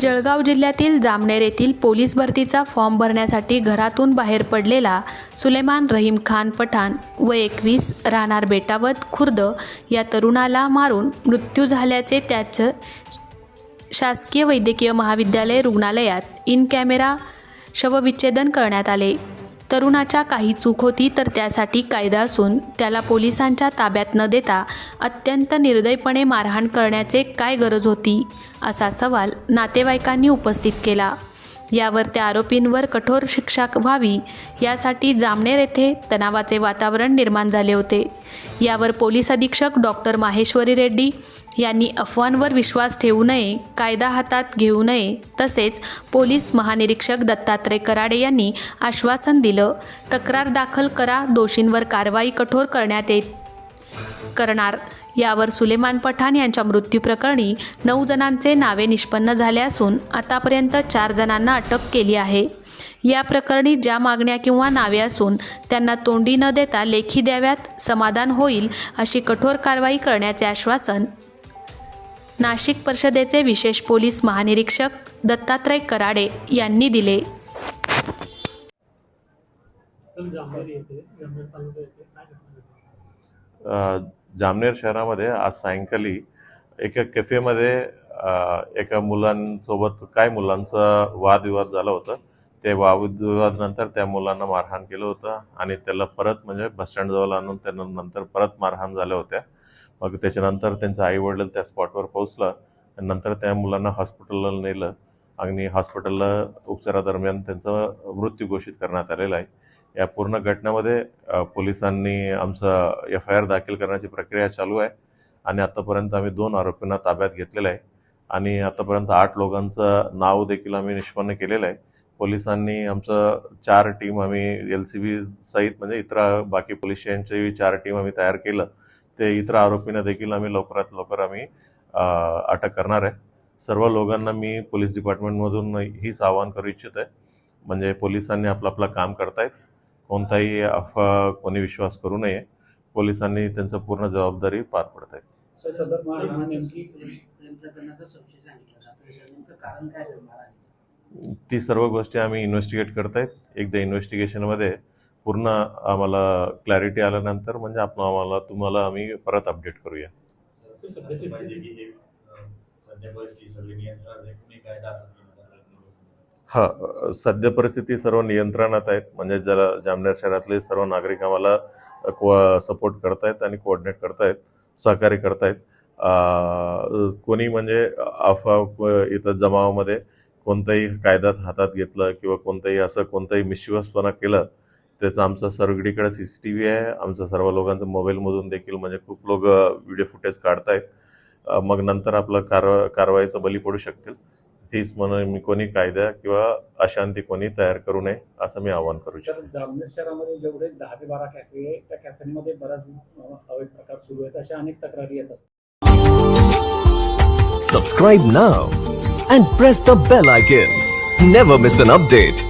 जळगाव जिल्ह्यातील जामनेर येथील पोलीस भरतीचा फॉर्म भरण्यासाठी घरातून बाहेर पडलेला सुलेमान रहीम खान पठाण व एकवीस राहणार बेटावत खुर्द या तरुणाला मारून मृत्यू झाल्याचे त्याचं शासकीय वैद्यकीय महाविद्यालय रुग्णालयात इन कॅमेरा शवविच्छेदन करण्यात आले. तरुणाच्या काही चूक होती तर त्यासाठी कायदा असून त्याला पोलिसांच्या ताब्यात न देता अत्यंत निर्दयपणे मारहाण करण्याचे काय गरज होती? असा सवाल नातेवाईकांनी उपस्थित केला. यावर त्या आरोपींवर कठोर शिक्षा व्हावी यासाठी जामनेर येथे तणावाचे वातावरण निर्माण झाले होते. यावर पोलीस अधीक्षक डॉक्टर माहेश्वरी रेड्डी यांनी अफवांवर विश्वास ठेवू नये कायदा हातात घेऊ नये तसेच पोलीस महानिरीक्षक दत्तात्रय कराडे यांनी आश्वासन दिलं तक्रार दाखल करा दोषींवर कारवाई कठोर करण्यात येत करणार यावर सुलेमान पठाण यांच्या मृत्यूप्रकरणी नऊ जणांचे नावे निष्पन्न झाले असून आतापर्यंत चार जणांना अटक केली आहे. या प्रकरणी ज्या मागण्या किंवा नावे असून त्यांना तोंडी न देता लेखी द्याव्यात समाधान होईल अशी कठोर कारवाई करण्याचे आश्वासन नाशिक परिषदेचे विशेष पोलीस महानिरीक्षक दत्तात्रय कराडे यांनी दिले. येथे जामनेर शहरामध्ये आज सायंकाळी एका कॅफेमध्ये एका मुलांसोबत काय मुलांचा वादविवाद झाला होता ते वादविवादनंतर त्या मुलांना मारहाण केलं होतं आणि त्याला परत म्हणजे बसस्टँडजवळ आणून त्यांना नंतर परत मारहाण झाल्या होत्या. मग त्याच्यानंतर त्यांचं आई वडील त्या स्पॉटवर पोहोचलं नंतर त्या मुलांना हॉस्पिटलला नेलं आणि हॉस्पिटलला उपचारादरम्यान त्यांचा मृत्यू घोषित करण्यात आलेला आहे. या पूर्ण घटनेमध्ये पोलिसांनी आमचं एफ आय आर दाखल करण्याची प्रक्रिया चालू आहे आणि आतापर्यंत आम्ही दोन आरोपींना ताब्यात घेतलेलं आहे आणि आतापर्यंत आठ लोकांचं नाव देखील आम्ही निष्पन्न केलेलं आहे. पोलिसांनी आमचं चार टीम आम्ही एल सी बी सहित म्हणजे इतर बाकी पोलीस यांचेही चार टीम आम्ही तयार केलं. ते इतर आरोपींना देखील आम्ही लवकरात लवकर आम्ही अटक करणार आहे. सर्व लोकांना मी पोलीस डिपार्टमेंटमधून हीच आवाहन करू इच्छित आहे म्हणजे पोलिसांनी आपलं आपलं काम करतायत. कोणताही अफवा कोणी विश्वास करू नये पोलिसांनी त्यांचं पूर्ण जबाबदारी पार पडत आहे. ती सर्व गोष्टी आम्ही इन्व्हेस्टिगेट करतायत. एकदा इन्व्हेस्टिगेशनमध्ये पूर्ण आम्हाला क्लॅरिटी आल्यानंतर म्हणजे आपण आम्हाला तुम्हाला आम्ही परत अपडेट करूया. सध्या परिस्थिती सगळी नियंत्रणात आहे कुणी काय दाखल हा सध्या परिस्थिती सर्व नियंत्रणात आहेत. म्हणजे जरा जामनेर शहरातले सर्व नागरिक आम्हाला को सपोर्ट करतायत आणि कोऑर्डिनेट करतायत सहकार्य करतायत. कोणी म्हणजे अफवा इथं जमावामध्ये कोणताही कायद्यात हातात घेतलं किंवा कोणताही असं कोणताही मिशिवसपणा केलं त्याचं आमचं सर्वकडीकडे सी सी टी व्ही आहे. आमचं सर्व लोकांचं मोबाईलमधून देखील म्हणजे खूप लोक व्हिडिओ फुटेज काढतायत. मग नंतर आपलं कारवा कारवाईचं बली पडू शकतील. तीच म्हणून मी कोणी कायदा किंवा अशांती कोणी तयार करू नये असं मी आवाहन करू इच्छितो जामनेर शहरामध्ये जेवढे दहा ते बारा कॅफे आहे त्या कॅफेमध्ये अं, अवैध प्रकार सुरू आहेत अशा अनेक तक्रारी येतात Subscribe now and press the bell icon. Never miss an update.